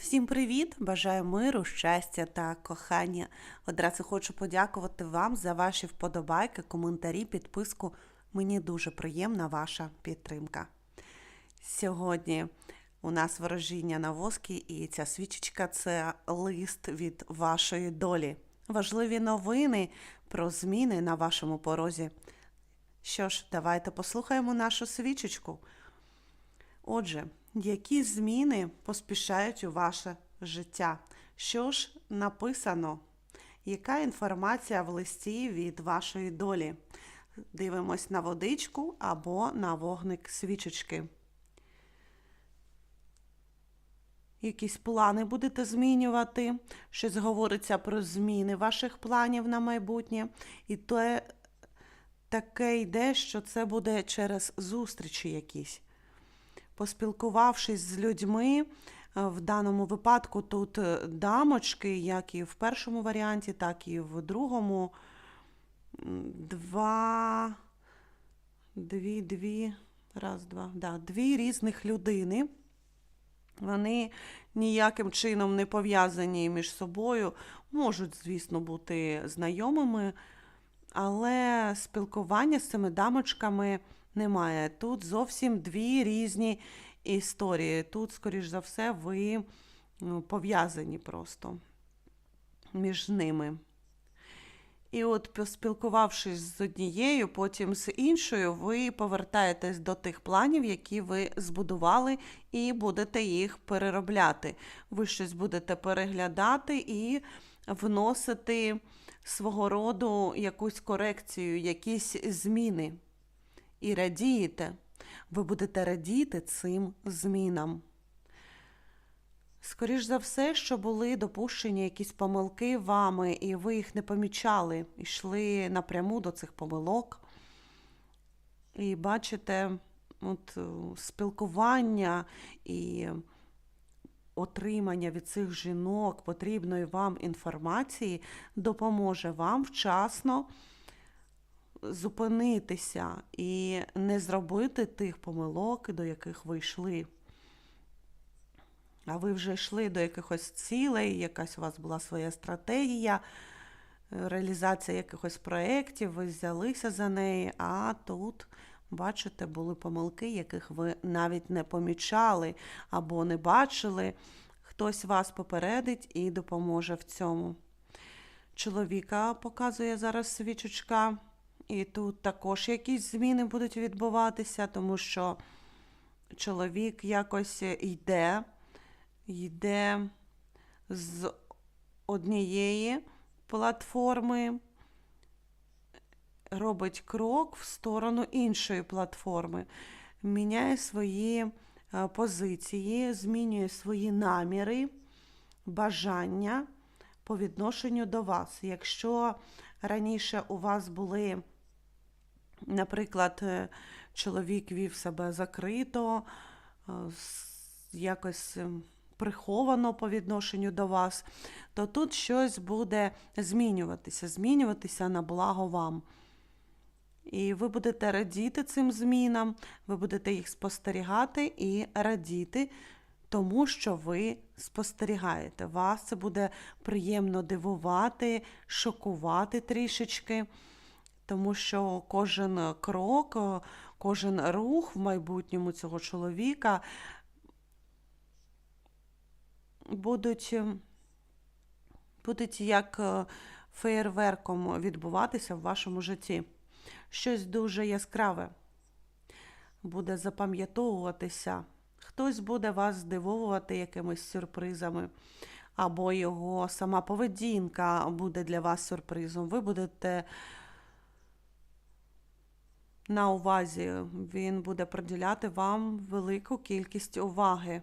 Всім привіт! Бажаю миру, щастя та кохання. Одразу хочу подякувати вам за ваші вподобайки, коментарі, підписку. Мені дуже приємна ваша підтримка. Сьогодні у нас ворожіння на воскі, і ця свічечка це лист від вашої долі. Важливі новини про зміни на вашому порозі. Що ж, давайте послухаємо нашу свічечку. Отже, які зміни поспішають у ваше життя? Що ж написано? Яка інформація в листі від вашої долі? Дивимось на водичку або на вогник свічечки. Якісь плани будете змінювати, щось говориться про зміни ваших планів на майбутнє. І то таке йде, що це буде через зустрічі якісь поспілкувавшись з людьми, в даному випадку тут дамочки, як і в першому варіанті, так і в другому. Два, дві, дві, раз, два, да, дві різних людини. Вони ніяким чином не пов'язані між собою, можуть, звісно, бути знайомими, але спілкування з цими дамочками немає. Тут зовсім дві різні історії. Тут, скоріш за все, ви пов'язані просто між ними. І от, поспілкувавшись з однією, потім з іншою, ви повертаєтесь до тих планів, які ви збудували, і будете їх переробляти. Ви щось будете переглядати і вносити свого роду якусь корекцію, якісь зміни і радієте, ви будете радіти цим змінам. Скоріш за все, що були допущені якісь помилки вами, і ви їх не помічали, йшли напряму до цих помилок. І бачите, от е, спілкування і отримання від цих жінок потрібної вам інформації допоможе вам вчасно зупинитися і не зробити тих помилок, до яких ви йшли. А ви вже йшли до якихось цілей, якась у вас була своя стратегія, реалізація якихось проєктів, ви взялися за неї, а тут, бачите, були помилки, яких ви навіть не помічали або не бачили. Хтось вас попередить і допоможе в цьому. Чоловіка показує зараз свічечка. І тут також якісь зміни будуть відбуватися, тому що чоловік якось йде, йде з однієї платформи, робить крок в сторону іншої платформи, міняє свої е, позиції, змінює свої наміри, бажання по відношенню до вас. Якщо раніше у вас були Наприклад, е, чоловік вів себе закрито, е, якось е, приховано по відношенню до вас, то тут щось буде змінюватися, змінюватися на благо вам. І ви будете радіти цим змінам, ви будете їх спостерігати і радіти, тому що ви спостерігаєте. Вас це буде приємно дивувати, шокувати трішечки тому що кожен крок, кожен рух в майбутньому цього чоловіка будуть, будуть як е, феєрверком відбуватися в вашому житті. Щось дуже яскраве буде запам'ятовуватися. Хтось буде вас здивовувати якимись сюрпризами, або його сама поведінка буде для вас сюрпризом. Ви будете на увазі. Він буде приділяти вам велику кількість уваги.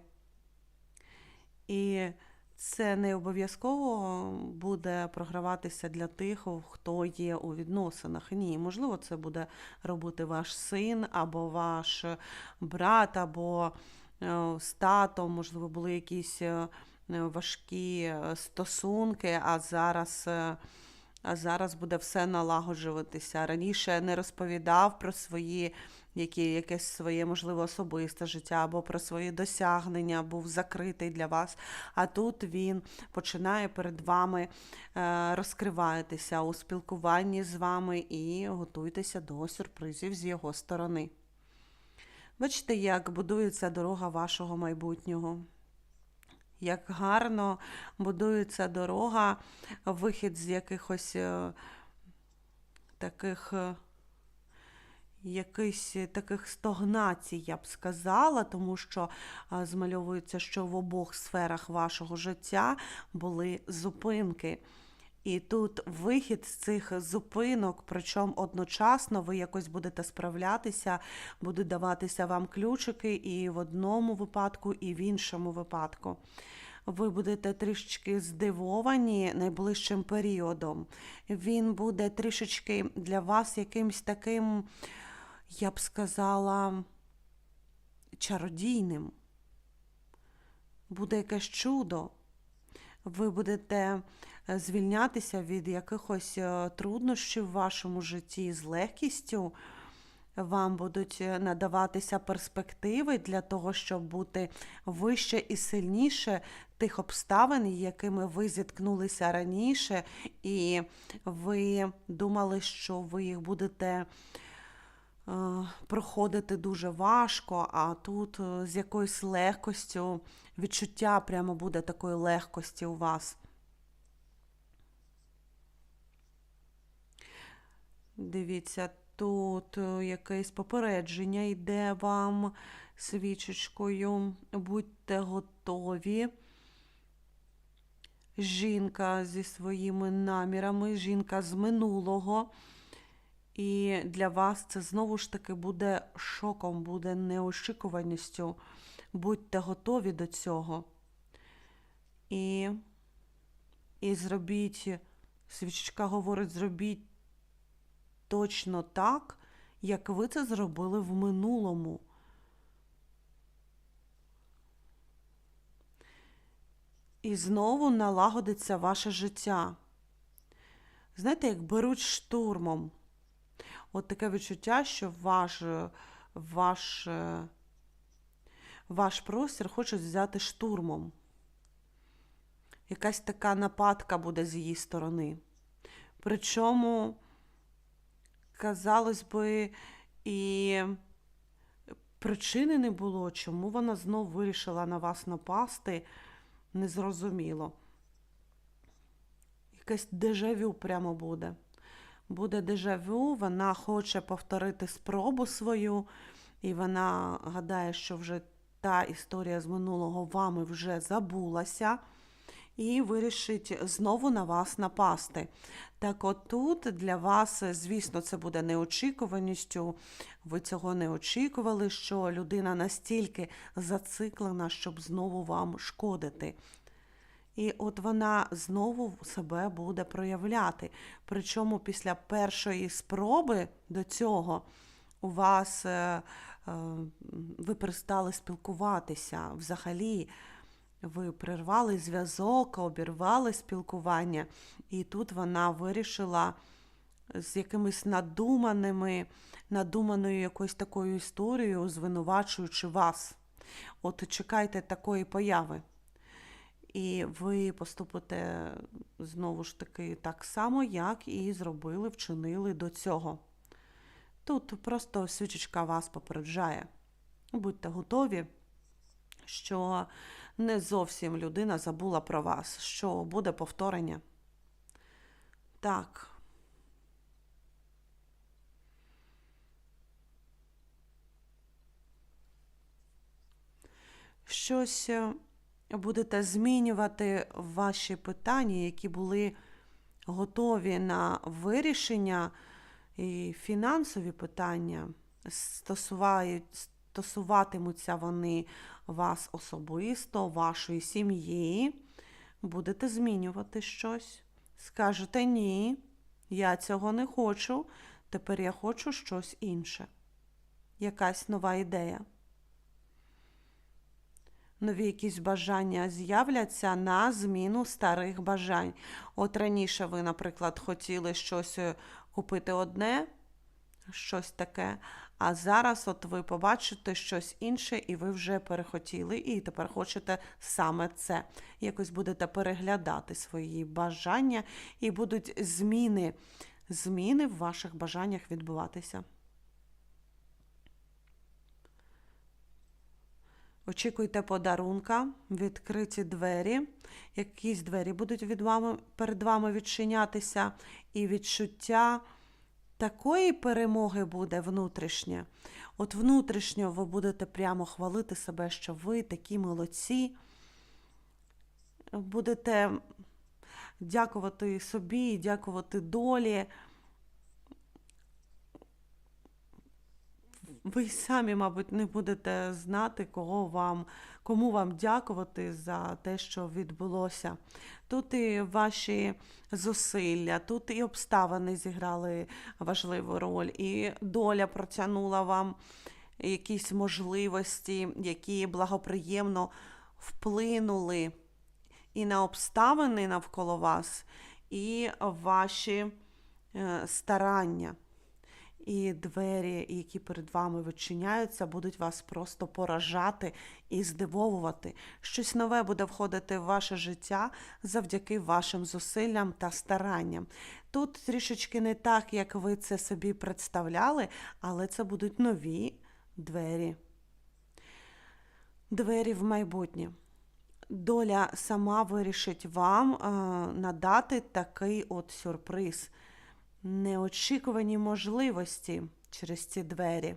І це не обов'язково буде програватися для тих, хто є у відносинах. Ні, можливо, це буде робити ваш син, або ваш брат, або е, з татом, можливо, були якісь е, важкі стосунки, а зараз а зараз буде все налагоджуватися. Раніше не розповідав про свої які, якесь своє, можливо, особисте життя або про свої досягнення, був закритий для вас. А тут він починає перед вами е, розкриватися у спілкуванні з вами і готуйтеся до сюрпризів з його сторони. Бачите, як будується дорога вашого майбутнього. Як гарно будується дорога, вихід з якихось е, таких е, якихось таких стогнацій, я б сказала, тому що змальовується, що в обох сферах вашого життя були зупинки. І тут вихід з цих зупинок, причому одночасно ви якось будете справлятися, будуть даватися вам ключики і в одному випадку, і в іншому випадку. Ви будете трішечки здивовані найближчим періодом. Він буде трішечки для вас якимсь таким, я б сказала, чародійним. Буде якесь чудо. Ви будете е, звільнятися від якихось е, труднощів в вашому житті з легкістю. Вам будуть е, надаватися перспективи для того, щоб бути вище і сильніше тих обставин, якими ви зіткнулися раніше, і ви думали, що ви їх будете проходити дуже важко, а тут з якоюсь легкостю відчуття прямо буде такої легкості у вас. Дивіться, тут якесь попередження йде вам свічечкою. Будьте готові. Жінка зі своїми намірами, жінка з минулого. І для вас це знову ж таки буде шоком, буде неочікуваністю. Будьте готові до цього. І і зробіть, свічка говорить, зробіть точно так, як ви це зробили в минулому. І знову налагодиться ваше життя. Знаєте, як беруть штурмом. От таке відчуття, що ваш ваш, ваш простір хочуть взяти штурмом. Якась така нападка буде з її сторони. Причому, казалось би, і причини не було, чому вона знов вирішила на вас напасти, незрозуміло. Якесь дежавю прямо буде буде дежавю, вона хоче повторити спробу свою, і вона гадає, що вже та історія з минулого вами вже забулася. І вирішить знову на вас напасти. Так от тут для вас, звісно, це буде неочікуваністю. Ви цього не очікували, що людина настільки зациклена, щоб знову вам шкодити. І от вона знову себе буде проявляти. Причому після першої спроби до цього у вас е, е, ви перестали спілкуватися взагалі. Ви прервали зв'язок, обірвали спілкування, і тут вона вирішила з якимись надуманими, надуманою якоюсь такою історією, звинувачуючи вас. От чекайте такої появи. І ви поступите знову ж таки так само, як і зробили, вчинили до цього. Тут просто свічечка вас попереджає. Будьте готові, що не зовсім людина забула про вас, що буде повторення. Так. Щось е, будете змінювати ваші питання, які були готові на вирішення, і фінансові питання стосуватимуться вони вас особисто, вашої сім'ї. Будете змінювати щось. Скажете ні, я цього не хочу. Тепер я хочу щось інше. Якась нова ідея нові якісь бажання з'являться на зміну старих бажань. От раніше ви, наприклад, хотіли щось е, купити одне, щось таке, а зараз от ви побачите щось інше, і ви вже перехотіли, і тепер хочете саме це. Якось будете переглядати свої бажання, і будуть зміни, зміни в ваших бажаннях відбуватися. Очікуйте подарунка, відкриті двері. Якісь двері будуть від вами, перед вами відчинятися, і відчуття такої перемоги буде внутрішнє. От внутрішньо ви будете прямо хвалити себе, що ви такі молодці. Будете дякувати собі, дякувати долі. Ви й самі, мабуть, не будете знати, кого вам, кому вам дякувати за те, що відбулося. Тут і ваші зусилля, тут і обставини зіграли важливу роль, і доля протягнула вам якісь можливості, які благоприємно вплинули і на обставини навколо вас, і ваші е, старання. І двері, які перед вами відчиняються, будуть вас просто поражати і здивовувати. Щось нове буде входити в ваше життя завдяки вашим зусиллям та старанням. Тут трішечки не так, як ви це собі представляли, але це будуть нові двері. Двері в майбутнє. Доля сама вирішить вам е, надати такий от сюрприз неочікувані можливості через ці двері.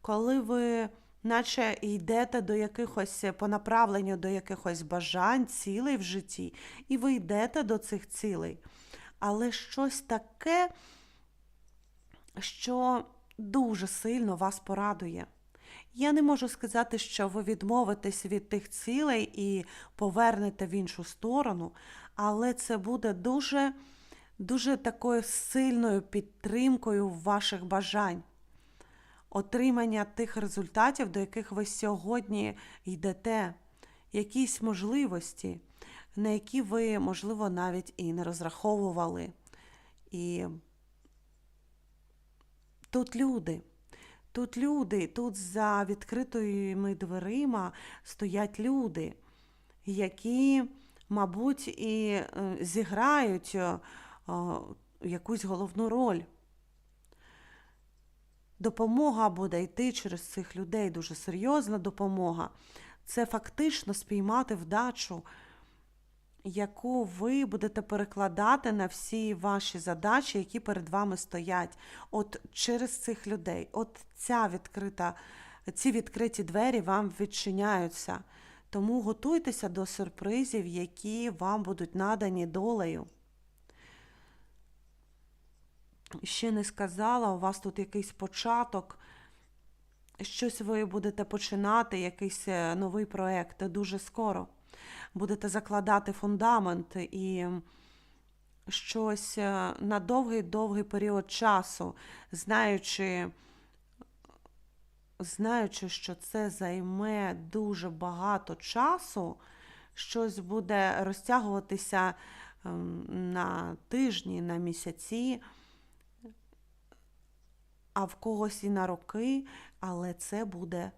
Коли ви, наче йдете до якихось по направленню до якихось бажань, цілей в житті, і ви йдете до цих цілей, але щось таке, що дуже сильно вас порадує. Я не можу сказати, що ви відмовитесь від тих цілей і повернете в іншу сторону, але це буде дуже дуже такою сильною підтримкою ваших бажань, отримання тих результатів, до яких ви сьогодні йдете, якісь можливості, на які ви, можливо, навіть і не розраховували. І тут люди. Тут люди, тут за відкритими дверима стоять люди, які, мабуть, і е, зіграють е, якусь головну роль. Допомога буде йти через цих людей, дуже серйозна допомога. Це фактично спіймати вдачу, яку ви будете перекладати на всі ваші задачі, які перед вами стоять. От через цих людей. От ця відкрита, ці відкриті двері вам відчиняються. Тому готуйтеся до сюрпризів, які вам будуть надані долею ще не сказала, у вас тут якийсь початок, щось ви будете починати, якийсь е, новий проєкт дуже скоро. Будете закладати фундамент і щось е, на довгий-довгий період часу, знаючи, знаючи, що це займе дуже багато часу, щось буде розтягуватися ем, на тижні, на місяці а в когось і на роки, але це буде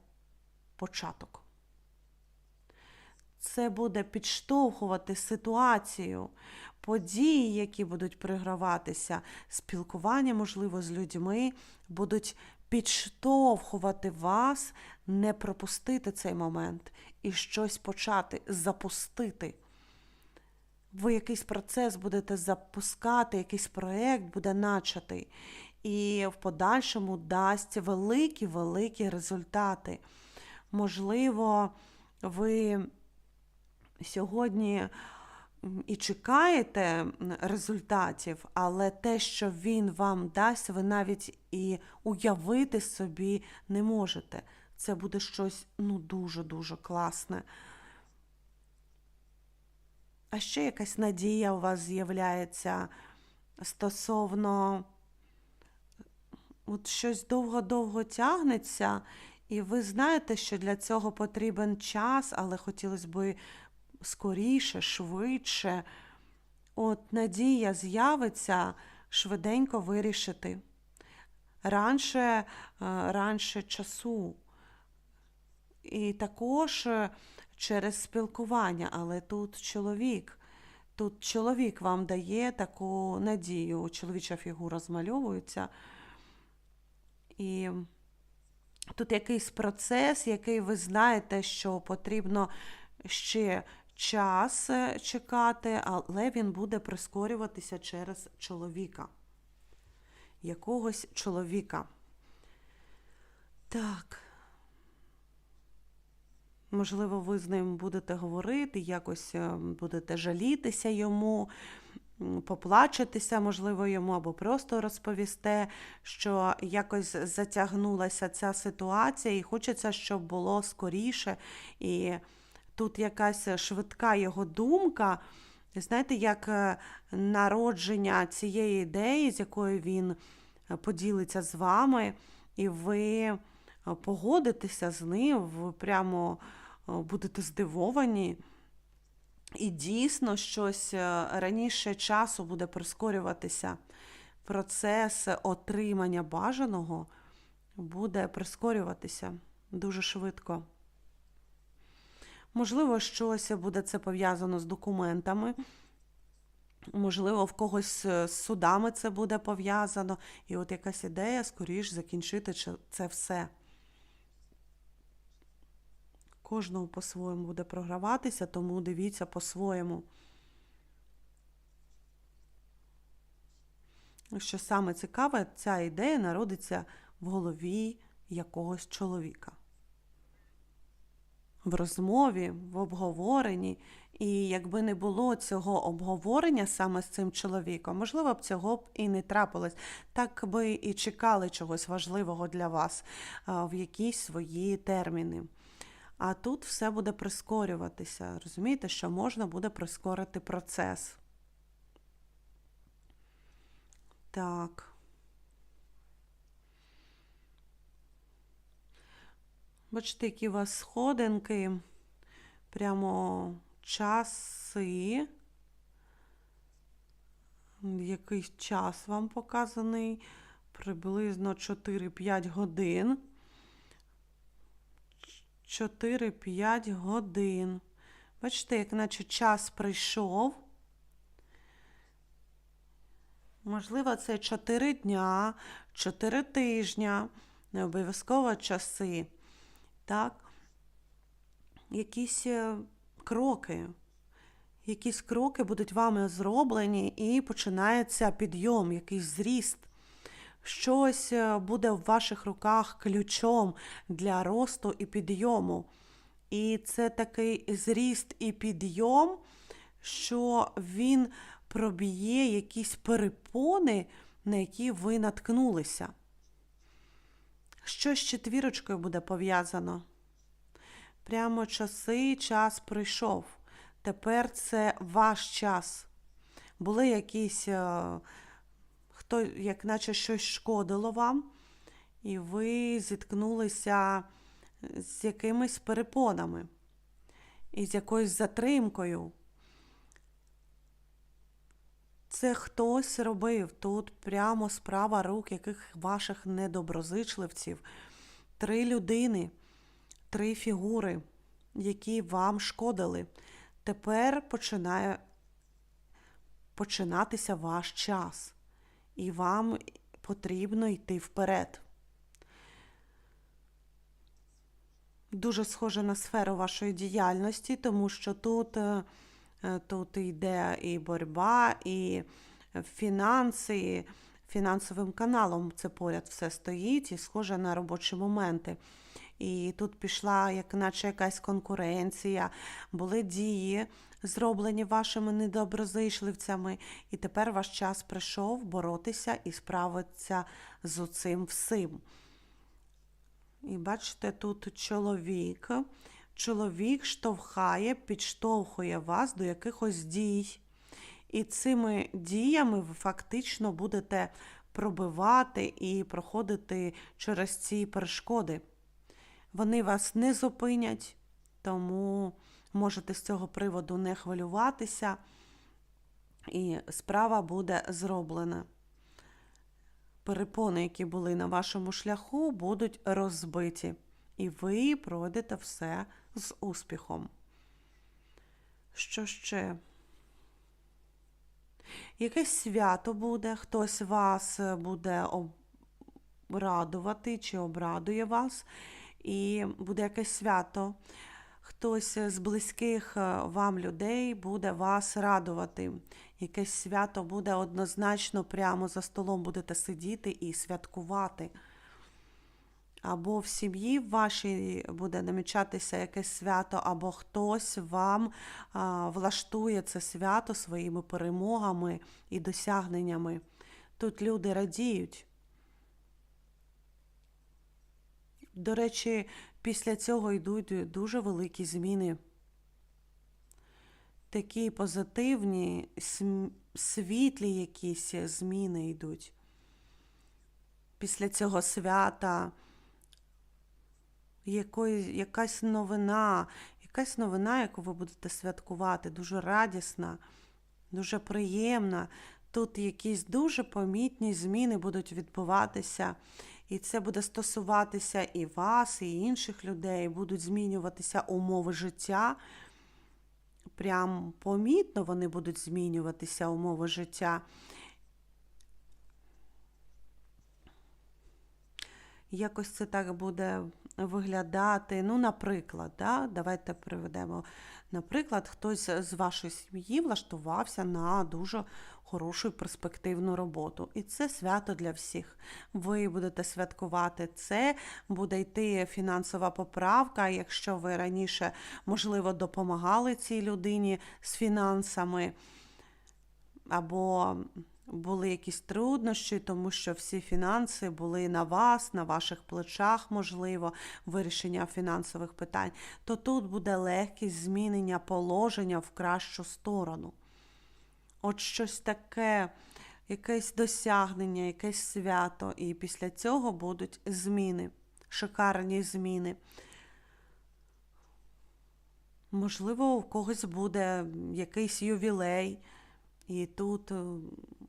початок. Це буде підштовхувати ситуацію, події, які будуть приграватися, спілкування, можливо, з людьми, будуть підштовхувати вас, не пропустити цей момент і щось почати, запустити. Ви якийсь процес будете запускати, якийсь проєкт буде начатий і в подальшому дасть великі-великі результати. Можливо, ви сьогодні і чекаєте результатів, але те, що він вам дасть, ви навіть і уявити собі не можете. Це буде щось ну дуже-дуже класне. А ще якась надія у вас з'являється стосовно от щось довго-довго тягнеться, І ви знаєте, що для цього потрібен час, але хотілося б скоріше, швидше. От надія з'явиться швиденько вирішити. Раніше, е, раніше часу. І також е, через спілкування, але тут чоловік. Тут чоловік вам дає таку надію. Чоловіча фігура змальовується. І тут якийсь процес, який ви знаєте, що потрібно ще час е, чекати, але він буде прискорюватися через чоловіка. Якогось чоловіка. Так. Можливо, ви з ним будете говорити, якось е, будете жалітися йому, поплачетеся, можливо, йому, або просто розповісте, що якось затягнулася ця ситуація, і хочеться, щоб було скоріше. І тут якась швидка його думка. Знаєте, як е, народження цієї ідеї, з якою він е, поділиться з вами, і ви е, погодитеся з ним, ви прямо будете здивовані. І дійсно щось е, раніше часу буде прискорюватися. Процес отримання бажаного буде прискорюватися дуже швидко. Можливо, щось буде це пов'язано з документами. Можливо, в когось е, з судами це буде пов'язано. І от якась ідея скоріш закінчити це все. Кожного по-своєму буде програватися, тому дивіться по-своєму. Що саме цікаве, ця ідея народиться в голові якогось чоловіка. В розмові, в обговоренні. І якби не було цього обговорення саме з цим чоловіком, можливо б цього б і не трапилось. Так би і чекали чогось важливого для вас в якісь свої терміни. А тут все буде прискорюватися. Розумієте, що можна буде прискорити процес. Так. Бачите, які у вас сходинки, прямо часи. Якийсь час вам показаний, приблизно 4-5 годин. 4-5 годин. Бачите, як наче час прийшов. Можливо, це 4 дня, 4 тижня, не обов'язково часи. Так? Якісь е, кроки. Якісь кроки будуть вами зроблені, і починається підйом, якийсь зріст. Щось е, буде в ваших руках ключом для росту і підйому. І це такий зріст і підйом, що він проб'є якісь перепони, на які ви наткнулися. Що з четвірочкою буде пов'язано? Прямо часи, час прийшов. Тепер це ваш час. Були якісь, е, хто, як наче щось шкодило вам, і ви зіткнулися з якимись перепонами і з якоюсь затримкою. Це хтось робив тут прямо справа рук яких ваших недоброзичливців. Три людини, три фігури, які вам шкодили. Тепер починає починатися ваш час, і вам потрібно йти вперед. Дуже схоже на сферу вашої діяльності, тому що тут, е, е, тут йде і боротьба, і фінанси, і фінансовим каналом це поряд все стоїть, і схоже на робочі моменти. І тут пішла, як наче якась конкуренція, були дії, зроблені вашими недоброзичливцями, і тепер ваш час прийшов боротися і справитися з оцим всім. І бачите, тут чоловік. Чоловік штовхає, підштовхує вас до якихось дій. І цими діями ви фактично будете пробивати і проходити через ці перешкоди. Вони вас не зупинять, тому можете з цього приводу не хвилюватися, і справа буде зроблена. Перепони, які були на вашому шляху, будуть розбиті, і ви пройдете все з успіхом. Що ще? Якесь свято буде, хтось вас буде радувати чи обрадує вас, і буде якесь свято. Хтось з близьких е, вам людей буде вас радувати. Якесь свято буде однозначно прямо за столом будете сидіти і святкувати. Або в сім'ї вашій буде намічатися якесь свято, або хтось вам а, влаштує це свято своїми перемогами і досягненнями. Тут люди радіють. До речі, після цього йдуть дуже великі зміни. Такі позитивні, світлі якісь зміни йдуть. Після цього свята якої, якась новина, якась новина, яку ви будете святкувати, дуже радісна, дуже приємна. Тут якісь дуже помітні зміни будуть відбуватися, і це буде стосуватися і вас, і інших людей, будуть змінюватися умови життя. Прям помітно вони будуть змінюватися умови життя. Якось це так буде виглядати. Ну, наприклад, да? давайте приведемо. Наприклад, хтось з вашої сім'ї влаштувався на дуже хорошу перспективну роботу. І це свято для всіх. Ви будете святкувати це, буде йти фінансова поправка. Якщо ви раніше, можливо, допомагали цій людині з фінансами, або були якісь труднощі, тому що всі фінанси були на вас, на ваших плечах, можливо, вирішення фінансових питань, то тут буде легкість змінення положення в кращу сторону. От щось таке, якесь досягнення, якесь свято, і після цього будуть зміни, шикарні зміни. Можливо, у когось буде якийсь ювілей. І тут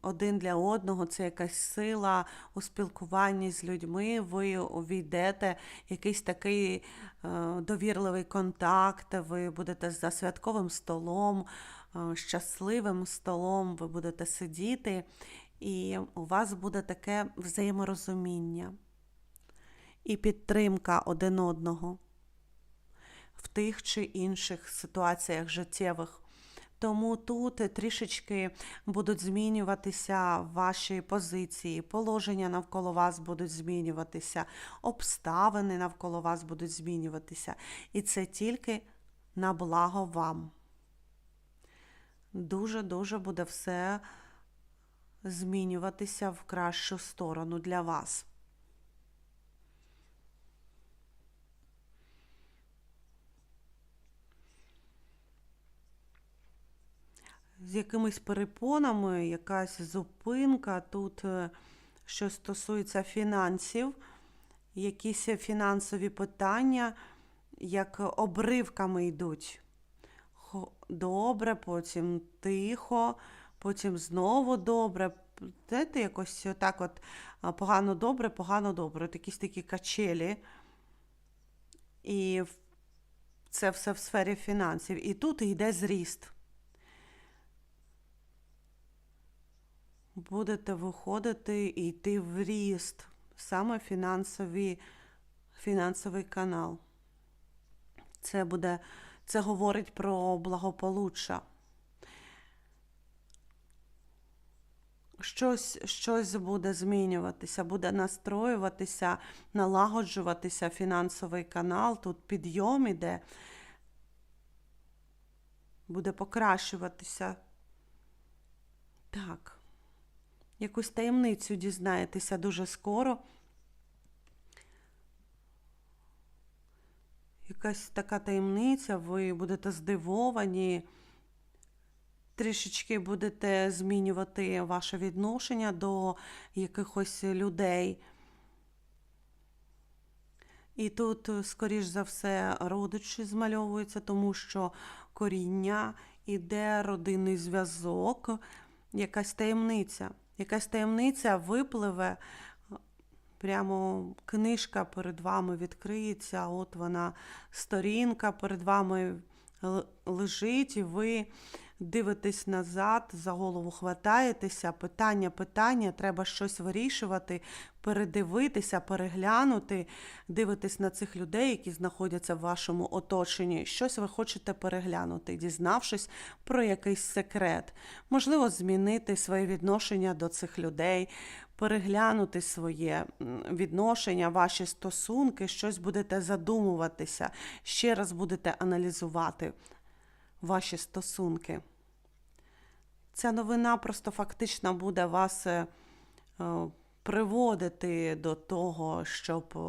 один для одного це якась сила у спілкуванні з людьми. Ви увійдете якийсь такий е, довірливий контакт, ви будете за святковим столом, е, щасливим столом, ви будете сидіти, і у вас буде таке взаєморозуміння і підтримка один одного в тих чи інших ситуаціях життєвих. Тому тут трішечки будуть змінюватися ваші позиції, положення навколо вас будуть змінюватися, обставини навколо вас будуть змінюватися. І це тільки на благо вам. Дуже-дуже буде все змінюватися в кращу сторону для вас. З якимись перепонами, якась зупинка тут, е, що стосується фінансів, якісь фінансові питання, як обривками йдуть. Добре, потім тихо, потім знову добре. Знаєте, якось так от погано добре, погано добре. От Якісь такі качелі. І це все в сфері фінансів. І тут йде зріст. Будете виходити і йти в ріст, саме фінансові, фінансовий канал. Це буде, це говорить про благополуччя. Щось, щось буде змінюватися, буде настроюватися, налагоджуватися фінансовий канал. Тут підйом іде, буде покращуватися. Так. Якусь таємницю дізнаєтеся дуже скоро. Якась така таємниця, ви будете здивовані, трішечки будете змінювати ваше відношення до якихось людей. І тут, скоріш за все, родичі змальовуються, тому що коріння іде родинний зв'язок, якась таємниця. Якась таємниця випливе, прямо книжка перед вами відкриється, от вона, сторінка перед вами лежить, і ви дивитесь назад, за голову хватаєтеся, питання, питання, треба щось вирішувати, передивитися, переглянути, дивитесь на цих людей, які знаходяться в вашому оточенні. Щось ви хочете переглянути, дізнавшись про якийсь секрет. Можливо, змінити своє відношення до цих людей, переглянути своє відношення, ваші стосунки, щось будете задумуватися, ще раз будете аналізувати ваші стосунки. Ця новина просто фактично буде вас е, е, приводити до того, щоб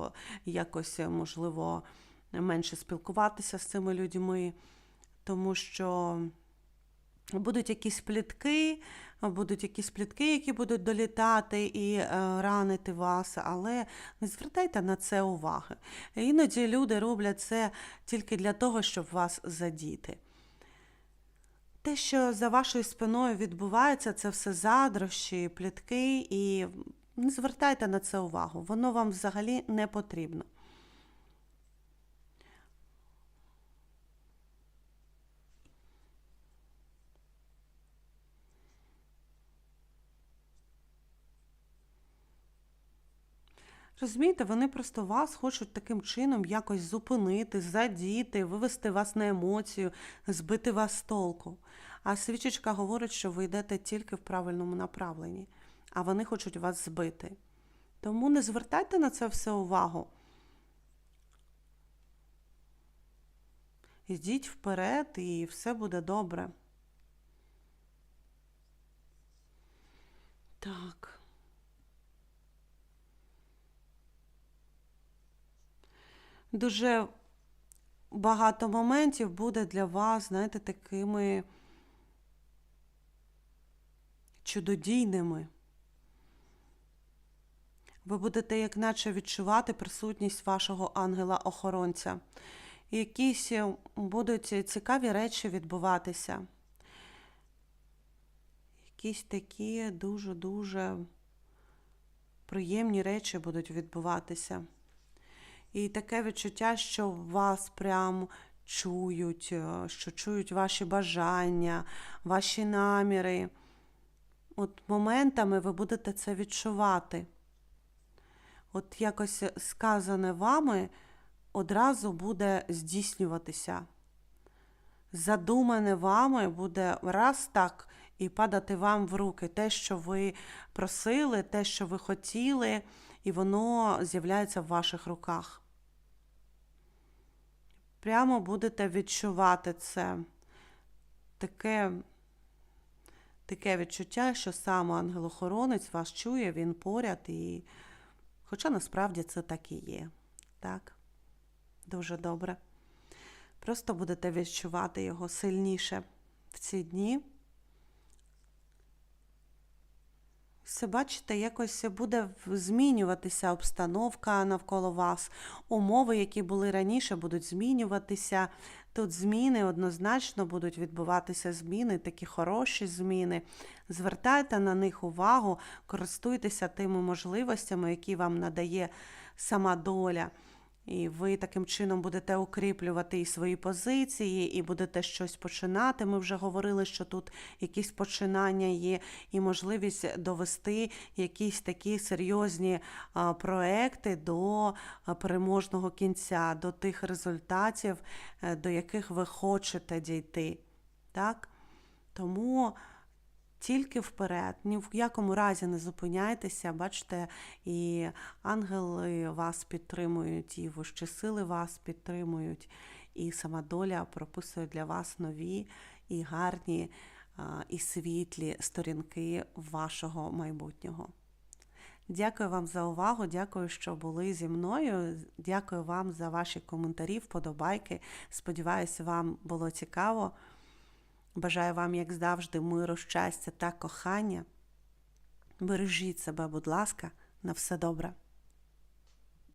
якось, е, можливо, менше спілкуватися з цими людьми, тому що будуть якісь плітки, будуть якісь плітки, які будуть долітати і ранити вас, але не звертайте на це уваги. Іноді люди роблять це тільки для того, щоб вас задіти. Те, що за вашою спиною відбувається, це все задрощі, плітки, і не звертайте на це увагу. Воно вам взагалі не потрібно. Розумієте, вони просто вас хочуть таким чином якось зупинити, задіти, вивести вас на емоцію, збити вас з толку. А свічечка говорить, що ви йдете тільки в правильному направленні, а вони хочуть вас збити. Тому не звертайте на це все увагу. Йдіть вперед, і все буде добре. Так. Дуже багато моментів буде для вас, знаєте, такими чудодійними. Ви будете, як наче, відчувати присутність вашого ангела-охоронця. Якісь е, будуть цікаві речі відбуватися. Якісь такі дуже-дуже приємні речі будуть відбуватися. І таке відчуття, що вас прям чують, е, що чують ваші бажання, ваші наміри. От моментами ви будете це відчувати. От якось сказане вами одразу буде здійснюватися. Задумане вами буде раз так і падати вам в руки те, що ви просили, те, що ви хотіли, і воно з'являється в ваших руках. Прямо будете відчувати це. Таке, таке відчуття, що сам ангел-охоронець вас чує, він поряд, і хоча насправді це так і є. Так? Дуже добре. Просто будете відчувати його сильніше в ці дні. Все бачите, якось буде змінюватися обстановка навколо вас. Умови, які були раніше, будуть змінюватися. Тут зміни однозначно будуть відбуватися зміни, такі хороші зміни. Звертайте на них увагу, користуйтеся тими можливостями, які вам надає сама доля. І ви таким чином будете укріплювати і свої позиції, і будете щось починати. Ми вже говорили, що тут якісь починання є, і можливість довести якісь такі серйозні проекти до переможного кінця, до тих результатів, е, до яких ви хочете дійти. Так? Тому тільки вперед, ні в якому разі не зупиняйтеся, бачите, і ангели вас підтримують, і вищі сили вас підтримують, і сама доля прописує для вас нові і гарні, і світлі сторінки вашого майбутнього. Дякую вам за увагу, дякую, що були зі мною. Дякую вам за ваші коментарі, вподобайки. Сподіваюся, вам було цікаво. Бажаю вам, як завжди, миру, щастя та кохання. Бережіть себе, будь ласка, на все добре.